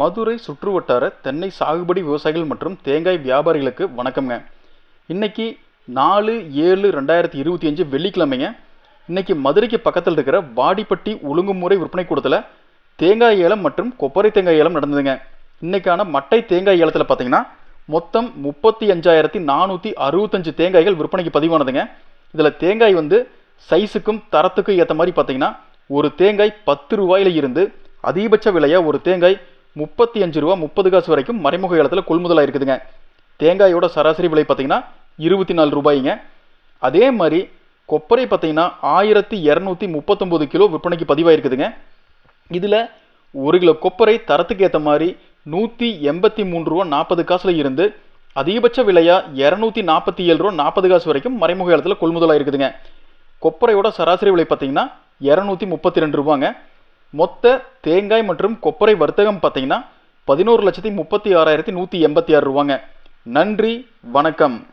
மதுரை சுற்றுவட்டார தென்னை சாகுபடி விவசாயிகள் மற்றும் தேங்காய் வியாபாரிகளுக்கு வணக்கம்ங்க. இன்னைக்கு நாலு ஏழு ரெண்டாயிரத்தி இருபத்தி அஞ்சு வெள்ளிக்கிழமைங்க. இன்னைக்கு மதுரைக்கு பக்கத்தில் இருக்கிற வாடிப்பட்டி ஒழுங்குமுறை விற்பனை கூடத்தில் தேங்காய் ஏலம் மற்றும் கொப்பரை தேங்காய் ஏலம் நடந்ததுங்க. இன்னைக்கான மட்டை தேங்காய் ஏலத்தில் பார்த்தீங்கன்னா மொத்தம் முப்பத்தி அஞ்சாயிரத்தி நானூற்றி அறுபத்தஞ்சு தேங்காய்கள் விற்பனைக்கு பதிவானதுங்க. இதில் தேங்காய் வந்து சைஸுக்கும் தரத்துக்கும் ஏற்ற மாதிரி பார்த்தீங்கன்னா ஒரு தேங்காய் பத்து ரூபாயில் இருந்து அதிகபட்ச விலையாக ஒரு தேங்காய் முப்பத்தி அஞ்சு ரூபா முப்பது காசு வரைக்கும் மறைமுக ஏலத்தில் கொள்முதலாக இருக்குதுங்க. தேங்காயோட சராசரி விலை பார்த்தீங்கன்னா இருபத்தி நாலு ரூபாய்ங்க. அதே மாதிரி கொப்பரை பார்த்தீங்கன்னா ஆயிரத்தி இரநூத்தி முப்பத்தொம்போது கிலோ விற்பனைக்கு பதிவாயிருக்குதுங்க. இதில் ஒரு கிலோ கொப்பரை தரத்துக்கு ஏற்ற மாதிரி நூற்றி எண்பத்தி மூணு ரூபா நாற்பது காசில் இருந்து அதிகபட்ச விலையாக இரநூத்தி நாற்பத்தி ஏழு ரூபா நாற்பது காசு வரைக்கும் மறைமுக இடத்துல கொள்முதலாக இருக்குதுங்க கொப்பரையோட சராசரி விலை பார்த்தீங்கன்னா இரநூத்தி முப்பத்தி ரெண்டு ரூபாங்க. மொத்த தேங்காய் மற்றும் கொப்பரை வர்த்தகம் பார்த்தீங்கன்னா பதினோரு லட்சத்தி முப்பத்தி ஆறாயிரத்தி நூற்றி எண்பத்தி ஆறு ரூபாங்க. நன்றி வணக்கம்.